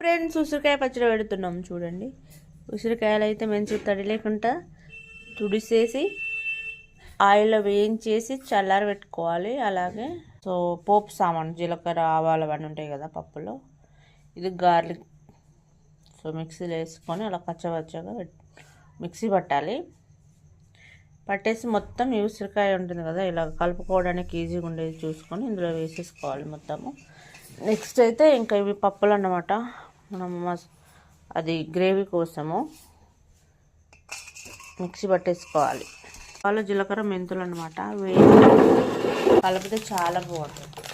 Friends ఉసిరికాయ పచ్చడి పెడుతున్నాం చూడండి. ఉసిరికాయలు అయితే మంచిగా తడి లేకుండా తుడిసేసి ఆయిల్లో వేయించేసి చల్లారి పెట్టుకోవాలి. అలాగే సో పోపు సామాన్ జీలకర్ర ఆవాలు అవన్నీ ఉంటాయి కదా పప్పులో. ఇది గార్లిక్. సో మిక్సీలో వేసుకొని అలా కచ్చవచ్చగా మిక్సీ పట్టాలి. పట్టేసి మొత్తం ఈ ఉసిరికాయ ఉంటుంది కదా ఇలా కలుపుకోవడానికి ఈజీగా ఉండేది చూసుకొని ఇందులో వేసేసుకోవాలి మొత్తము. నెక్స్ట్ అయితే ఇంకా ఇవి పప్పులు అన్నమాట. మనం అది గ్రేవీ కోసము మిక్సీ పట్టేసుకోవాలి. వాళ్ళు జీలకర్ర మెంతులు అనమాట వేసి కలిపితే చాలా బాగుంటుంది.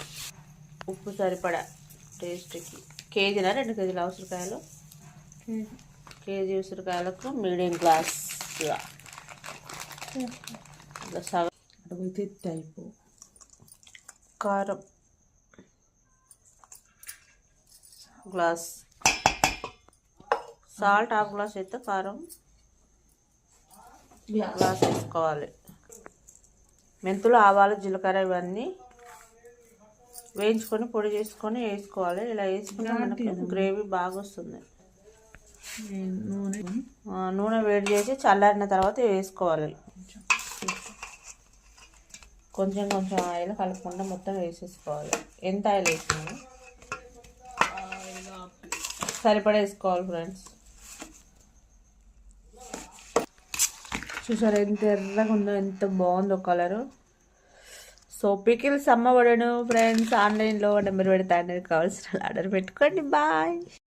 ఉప్పు సరిపడా టేస్ట్కి. కేజీనా? రెండు కేజీల ఉసిరికాయలు? కేజీ ఉసిరికాయలకు మీడియం గ్లాస్ సగం. టైపు. కారం. గ్లాస్ సాల్ట్ హాఫ్ గ్లాస్ అయితే కారం గ్లాస్ వేసుకోవాలి. మెంతులు ఆవాలు జీలకర్ర ఇవన్నీ వేయించుకొని పొడి చేసుకొని వేసుకోవాలి. ఇలా వేసుకుంటే మనకి గ్రేవీ బాగా వస్తుంది. నూనె? వేడి చేసి చల్లారిన తర్వాత వేసుకోవాలి. కొంచెం కొంచెం ఆయిల్ కలుపుకుండా మొత్తం వేసేసుకోవాలి. ఎంత ఆయిల్ వేసినాము సరిపడా వేసుకోవాలి ఫ్రెండ్స్. చూసారా? ఎంత ఎర్రగా ఉందో ఎంత బాగుందో కలరు. సో పికిల్స్ అమ్మబడను ఫ్రెండ్స్ ఆన్లైన్లో నెంబర్ పెడతా కావాల్సిన ఆర్డర్ పెట్టుకోండి. బాయ్!